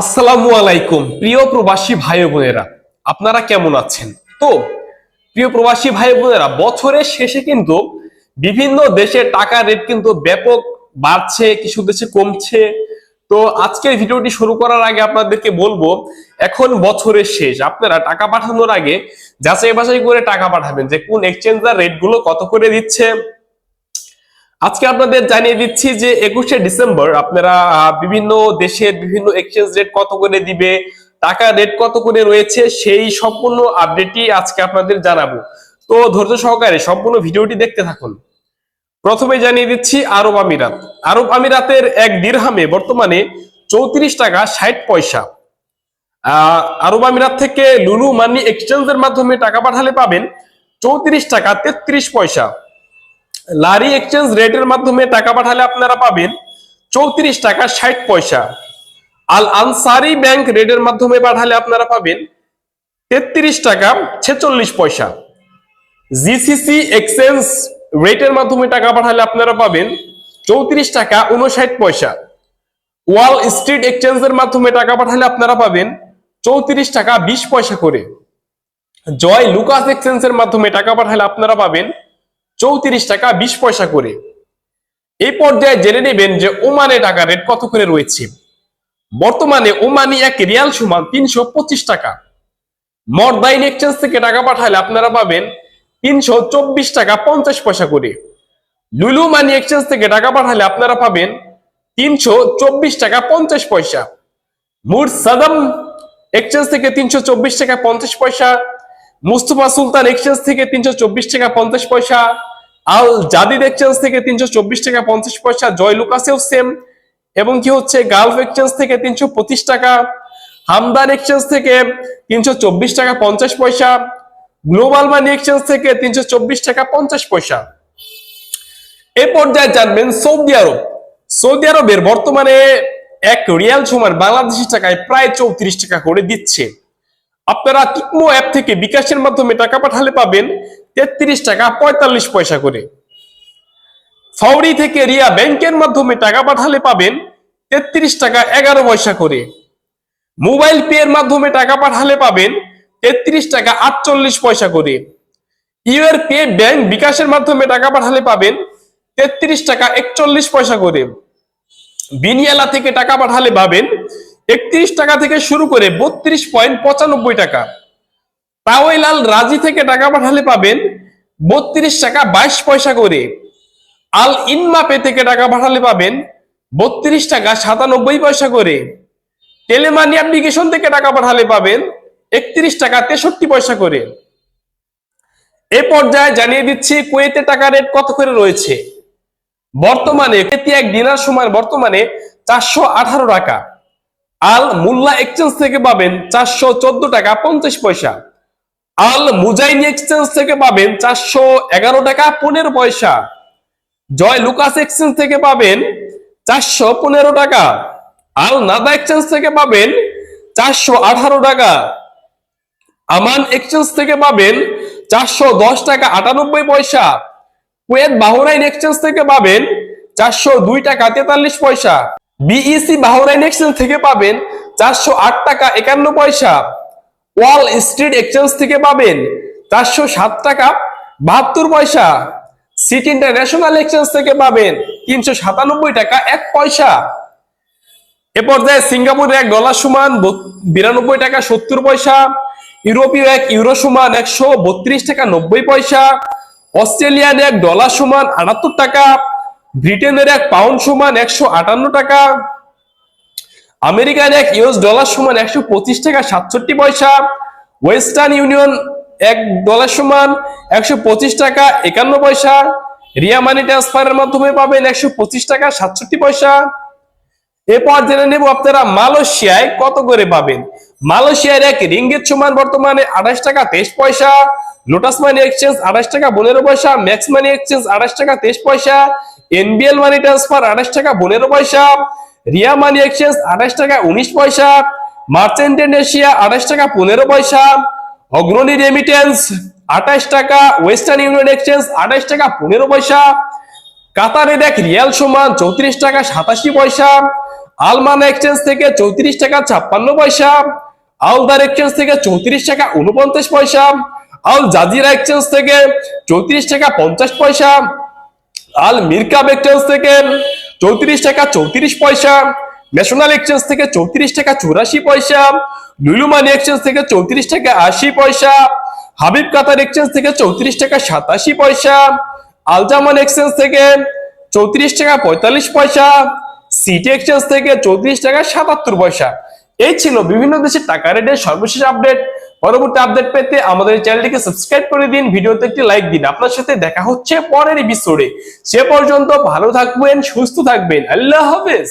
আসসালামু আলাইকুম, প্রিয় প্রবাসী ভাই বোনেরা। আপনারা কেমন আছেন? তো, প্রিয় প্রবাসী ভাই বোনেরা, বছরের শেষে কিন্তু বিভিন্ন দেশে টাকা রেট কিন্তু ব্যাপক বাড়ছে, কিছু দেশে কমছে। তো, আজকের ভিডিওটি শুরু করার আগে আপনাদেরকে বলব, এখন বছরের শেষ। আপনারা টাকা পাঠানোর আগে যাচাই বাছাই করে টাকা পাঠাবেন যে কোন এক্সচেঞ্জার রেটগুলো কত করে দিচ্ছে। আজকে আপনাদের জানিয়ে দিচ্ছি যে একুশে ডিসেম্বর আপনারা বিভিন্ন দেশের বিভিন্ন এক্সচেঞ্জ রেট কত করে দিবে, টাকা রেট কত করে রয়েছে, সেই সম্পূর্ণ আপডেটই আজকে আপনাদের জানাব। তো ধৈর্য সহকারে সম্পূর্ণ ভিডিওটি দেখতে থাকুন। প্রথমে জানিয়ে দিচ্ছি আরব আমিরাত। আরব আমিরাতের এক দিরহামে বর্তমানে চৌত্রিশ টাকা ষাট পয়সা। আরব আমিরাত থেকে লুলু মানি এক্সচেঞ্জের মাধ্যমে টাকা পাঠালে পাবেন চৌত্রিশ টাকা তেত্রিশ পয়সা। লারি এক্সচেঞ্জ রেটের মাধ্যমে টাকা পাঠালে আপনারা পাবেন চৌত্রিশ টাকা ষাট পয়সা। আল আনসারি ব্যাংক রেটের মাধ্যমে পাঠালে আপনারা পাবেন তেত্রিশ টাকা ছেচল্লিশ পয়সা। জিসিসি এক্সচেঞ্জ রেটের মাধ্যমে টাকা পাঠালে আপনারা পাবেন চৌত্রিশ টাকা উনষাট পয়সা। ওয়াল স্ট্রিট এক্সচেঞ্জের মাধ্যমে টাকা পাঠালে আপনারা পাবেন চৌত্রিশ টাকা বিশ পয়সা করে। জয় লুকাস এক্সচেঞ্জের মাধ্যমে টাকা পাঠালে আপনারা পাবেন চৌত্রিশ টাকা, বিশ পয়সা করে। এই পর্যায়ে জেনে নেবেন যে ওমানে টাকা রেট কত করে রয়েছে। বর্তমানে ওমানি এক রিয়াল সমান তিনশো পঁচিশ টাকা। মর্দাইন এক্সচেঞ্জ থেকে টাকা পাঠালে আপনারা পাবেন তিনশো চব্বিশ টাকা, পঞ্চাশ পয়সা করে। লুলু মানি এক্সচেঞ্জ থেকে টাকা পাঠালে আপনারা পাবেন তিনশো চব্বিশ টাকা, পঞ্চাশ পয়সা। মুর সাদাম এক্সচেঞ্জ থেকে তিনশো চব্বিশ টাকা, পঞ্চাশ পয়সা। মুস্তফা সুলতান এক্সচেঞ্জ থেকে তিনশো চব্বিশ টাকা, পঞ্চাশ পয়সা। আল জাদিদ এক্সচেঞ্জ থেকে তিনশো চব্বিশ টাকা পঞ্চাশ পয়সা, জয় লুকাসেও সেম এবং কি হচ্ছে? গালফ এক্সচেঞ্জ থেকে তিনশো পঁচিশ টাকা হামদান এক্সচেঞ্জ থেকে তিনশো চব্বিশ টাকা পঞ্চাশ পয়সা গ্লোবাল মানি এক্সচেঞ্জ থেকে তিনশো চব্বিশ টাকা পঞ্চাশ পয়সা। এ পর্যায়ে জানবেন সৌদি আরব। সৌদি আরবের বর্তমানে এক রিয়াল সমান বাংলাদেশি টাকায় প্রায় চৌত্রিশ টাকা করে দিচ্ছে। আপনারা টিকমো অ্যাপ থেকে বিকাশের মাধ্যমে টাকা পাঠালে পাবেন। তেত্রিশ টাকা, পঁয়তাল্লিশ পয়সা করে। ফাউরি থেকে রিয়া ব্যাংকের মাধ্যমে টাকা পাঠালে পাবেন তেত্রিশ টাকা, এগারো পয়সা করে। মোবাইল পে এর মাধ্যমে টাকা পাঠালে পাবেন তেত্রিশ টাকা, আটচল্লিশ পয়সা করে। ইউএর পে ব্যাংক বিকাশের মাধ্যমে টাকা পাঠালে পাবেন তেত্রিশ টাকা, একচল্লিশ পয়সা করে। বিনিয়ালা থেকে টাকা পাঠালে পাবেন একত্রিশ টাকা থেকে শুরু করে বত্রিশ পয়েন্ট পঁচানব্বই টাকা। তাওয়াইলাল রাজি থেকে টাকা পাঠালে পাবেন বত্রিশ টাকা বাইশ পয়সা করে। আল ইনমাপে থেকে টাকা পাঠালে পাবেন বত্রিশ টাকা সাতানব্বই পয়সা করে। টেলিমানি অ্যাপ্লিকেশন থেকে টাকা পাঠালে পাবেন একত্রিশ টাকা তেষট্টি পয়সা করে। এ পর্যায়ে জানিয়ে দিচ্ছি কুয়েতে টাকা রেট কত করে রয়েছে। বর্তমানে কুয়েতি এক দিনার সময় বর্তমানে চারশো আঠারো টাকা। আল মুল্লা এক্সচেঞ্জ থেকে পাবেন চারশো চোদ্দ টাকা পঞ্চাশ পয়সা। আল মুজাইনি এক্সচেঞ্জ থেকে পাবেন চারশো এগারো টাকা পনেরো পয়সা। জয় লুকাস এক্সচেঞ্জ থেকে পাবেন চারশো পনেরো টাকা। আল নাদা এক্সচেঞ্জ থেকে পাবেন চারশো আঠারো টাকা। আমান এক্সচেঞ্জ থেকে পাবেন চারশো দশ টাকা আটানব্বই পয়সা। কুয়েত বাহরাইন এক্সচেঞ্জ থেকে পাবেন চারশো দুই টাকা তেতাল্লিশ পয়সা। বিইসি বাহরাইন এক্সচেঞ্জ থেকে পাবেন চারশো আট টাকা একান্ন পয়সা। ওয়াল স্ট্রিট এক্সচেঞ্জ থেকে পাবেন চারশো সাত টাকা, বাহাত্তর পয়সা। সিটি ইন্টারন্যাশনাল এক্সচেঞ্জ থেকে পাবেন তিনশো সাতানব্বই টাকা, এক পয়সা। এ পর্যায়ে সিঙ্গাপুরে এক ডলার সমান বিরানব্বই টাকা, সত্তর পয়সা। ইউরোপীয় এক ইউরো সমান একশো বত্রিশ টাকা, নব্বই পয়সা। অস্ট্রেলিয়ান এক ডলার সমান আটাত্তর টাকা। ব্রিটেনের এক পাউন্ড সমান একশো আটান্ন টাকা। আমেরিকান এক ইউএস ডলার সমান একশো পঁচিশ টাকা, সাতষট্টি পয়সা। ওয়েস্টার্ন ইউনিয়ন এক ডলার সমান একশো পঁচিশ টাকা, একান্ন পয়সা। রিয়া মানি ট্রান্সফারের মাধ্যমে পাবেন একশো পঁচিশ টাকা, সাতষট্টি পয়সা। এরপর জেনে নেব আপনারা মালয়েশিয়ায় কত করে পাবেন। মালয়েশিয়ার এক রিঙ্গিত সমান বর্তমানে আঠাশ টাকা, তেইশ পয়সা। লোটাস মানি এক্সচেঞ্জ আঠাশ টাকা, পনেরো পয়সা। ম্যাক্স মানি এক্সচেঞ্জ আঠাশ টাকা, তেইশ পয়সা। এনবিএল মানি ট্রান্সফার আঠাশ টাকা, পনেরো পয়সা। রিয়া মানি এক্সচেঞ্জ আঠাশ টাকা উনিশ পয়সা, মার্চেন্ট এশিয়া আঠাশ টাকা পনেরো পয়সা, অগ্রণী রেমিটেন্স আঠাশ টাকা ওয়েস্টার্ন ইউনিয়ন এক্সচেঞ্জ আঠাশ টাকা পনেরো পয়সা, কাতারে দেখ রিয়াল সমান চৌত্রিশ টাকা সাতাশি পয়সা, আলমান এক্সচেঞ্জ থেকে চৌত্রিশ টাকা ছাপ্পান্ন পয়সা, আলদার এক্সচেঞ্জ থেকে চৌত্রিশ টাকা উনপঞ্চাশ পয়সা, আল জাজিরা এক্সচেঞ্জ থেকে চৌত্রিশ টাকা পঞ্চাশ পয়সা, আল মিরকাব এক্সচেঞ্জ থেকে চৌত্রিশ টাকা চৌত্রিশ পয়সা। ন্যাশনাল এক্সচেঞ্জ থেকে চৌত্রিশ টাকা চুরাশি পয়সা। লুলুমানি এক্সচেঞ্জ থেকে চৌত্রিশ টাকা আশি পয়সা। হাবিব কাতার এক্সচেঞ্জ থেকে চৌত্রিশ টাকা সাতাশি পয়সা। আলজামান এক্সচেঞ্জ থেকে চৌত্রিশ টাকা পঁয়তাল্লিশ পয়সা। সিটি এক্সচেঞ্জ থেকে চৌত্রিশ টাকা সাতাত্তর পয়সা। এই ছিল বিভিন্ন দেশের টাকা রেটের সর্বশেষ আপডেট পরবর্তী আপডেট পেতে আমাদের চ্যানেলটিকে সাবস্ক্রাইব করে দিন, ভিডিওতে একটি লাইক দিন। আপনার সাথে দেখা হচ্ছে পরের এপিসোডে সে পর্যন্ত ভালো থাকবেন, সুস্থ থাকবেন। আল্লাহ হাফেজ!